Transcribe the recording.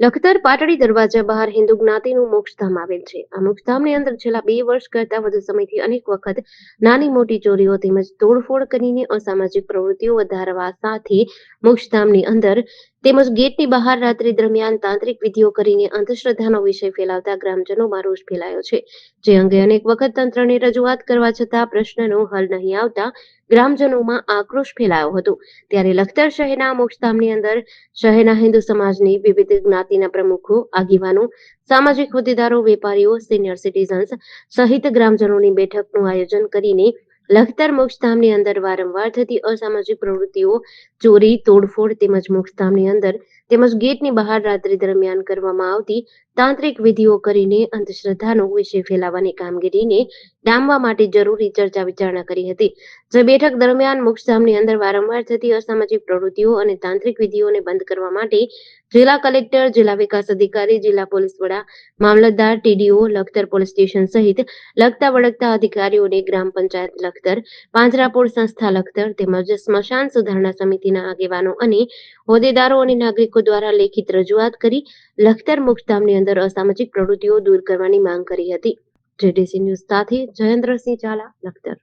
લખતર પાટડી દરવાજા બહાર હિન્દુ જ્ઞાતિનું મોક્ષધામ આવેલ છે. આ મોક્ષધામની અંદર છેલ્લા બે વર્ષ કરતા વધુ સમયથી અનેક વખત નાની મોટી ચોરીઓ તેમજ તોડફોડ કરીને અસામાજિક પ્રવૃત્તિઓ વધારવા સાથે મોક્ષધામની અંદર તેમજ ગેટની બહાર રાત્રિ દરમિયાન તાંત્રિક વિધિઓ કરીને અંધશ્રદ્ધાનો વિષય ફેલાવતા ગ્રામજનોમાં રોષ ફેલાયો છે. જે અંગે અનેક વખત તંત્રને રજૂઆત કરવા છતાં પ્રશ્નનો હલ નહીં આવતા ગ્રામજનોમાં આક્રોશ ફેલાયો હતો. ત્યારે લખતર શહેરના મોક્ષધામની અંદર શહેરના હિન્દુ સમાજની વિવિધ જ્ઞાતિના પ્રમુખો, આગેવાનો, સામાજિક હોદ્દેદારો, વેપારીઓ, સિનિયર સિટીઝન્સ સહિત ગ્રામજનોની બેઠકનું આયોજન કરીને લખતર મોક્ષધામની અંદર વારંવાર થતી અસામાજિક પ્રવૃત્તિઓ ચોરી તોડફોડ તેમજ મોક્ષધામની અંદર તેમજ ગેટની બહાર રાત્રિ દરમિયાન કરવામાં આવતી તાંત્રિક વિધિઓ કરીને અંધશ્રદ્ધાનો વિષય ફેલાવવાની કામગીરીને ડામવા માટે જરૂરી ચર્ચા વિચારણા કરી હતી. જે બેઠક દરમિયાન મોક્ષધામની અંદર વારંવાર થતી અસામાજિક પ્રવૃત્તિઓ અને તાંત્રિક વિધિઓને બંધ કરવા માટે જિલ્લા કલેક્ટર, જિલ્લા વિકાસ અધિકારી, જિલ્લા પોલીસ વડા, મામલતદાર, ટીડીઓ, લખતર પોલીસ સ્ટેશન સહિત લગતા વળગતા અધિકારીઓને ગ્રામ પંચાયત લખતર પાંજરાપોળ સંસ્થા લખતર તેમજ સ્મશાન સુધારણા સમિતિના આગેવાનો અને હોદ્દેદારો અને નાગરિકો દ્વારા લેખિત રજૂઆત કરી લખતર મુક્તધામની અંદર અસામાજિક પ્રવૃત્તિઓ દૂર કરવાની માંગ કરી હતી. જેડીસી ન્યૂઝ સાથે જયેન્દ્રસિંહ ઝાલા, લખતર.